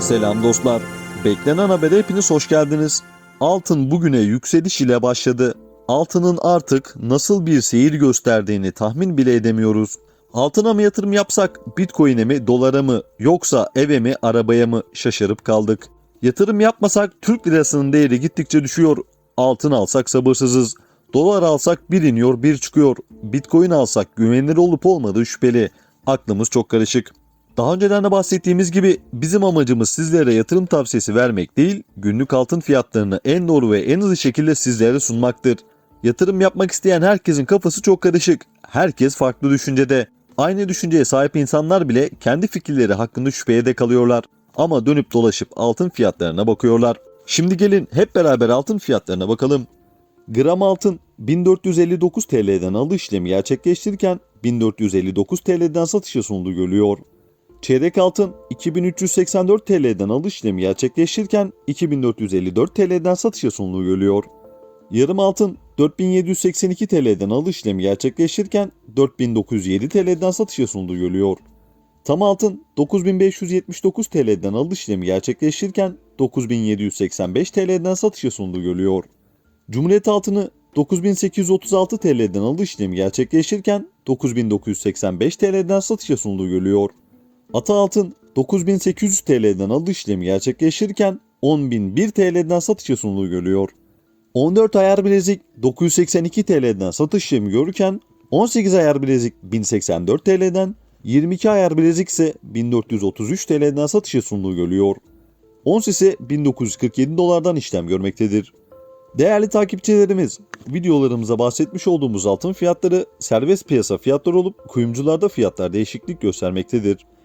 Selam dostlar. Beklenen habere hepiniz hoş geldiniz. Altın bugüne yükseliş ile başladı. Altının artık nasıl bir seyir gösterdiğini tahmin bile edemiyoruz. Altına mı yatırım yapsak, bitcoin'e mi, dolara mı, yoksa eve mi, arabaya mı şaşırıp kaldık. Yatırım yapmasak Türk lirasının değeri gittikçe düşüyor. Altın alsak sabırsızız. Dolar alsak bir iniyor bir çıkıyor. Bitcoin alsak güvenilir olup olmadığı şüpheli. Aklımız çok karışık. Daha önceden de bahsettiğimiz gibi bizim amacımız sizlere yatırım tavsiyesi vermek değil, günlük altın fiyatlarını en doğru ve en hızlı şekilde sizlere sunmaktır. Yatırım yapmak isteyen herkesin kafası çok karışık. Herkes farklı düşüncede. Aynı düşünceye sahip insanlar bile kendi fikirleri hakkında şüpheye de kalıyorlar. Ama dönüp dolaşıp altın fiyatlarına bakıyorlar. Şimdi gelin hep beraber altın fiyatlarına bakalım. Gram altın 1459 TL'den alış işlemi gerçekleştirirken 1459 TL'den satışa sunduğu görülüyor. Çeyrek altın 2384 TL'den alış işlemi gerçekleştirirken 2454 TL'den satışa sunduğu görülüyor. Yarım altın 4782 TL'den alış işlemi gerçekleştirirken 4907 TL'den satışa sunduğu görülüyor. Tam altın 9579 TL'den alış işlemi gerçekleştirirken 9785 TL'den satışa sunduğu görülüyor. Cumhuriyet altını 9836 TL'den alış işlemi gerçekleştirirken 9985 TL'den satışa sunduğu görülüyor. Ata altın 9800 TL'den alış işlemi gerçekleştirirken 10.001 TL'den satışa sunduğu görülüyor. 14 ayar bilezik 982 TL'den satış işlemi görürken 18 ayar bilezik 1084 TL'den 22 ayar bilezik ise 1433 TL'den satışa sunduğu görülüyor. Ons ise 1947 dolardan işlem görmektedir. Değerli takipçilerimiz, videolarımıza bahsetmiş olduğumuz altın fiyatları serbest piyasa fiyatları olup kuyumcularda fiyatlar değişiklik göstermektedir.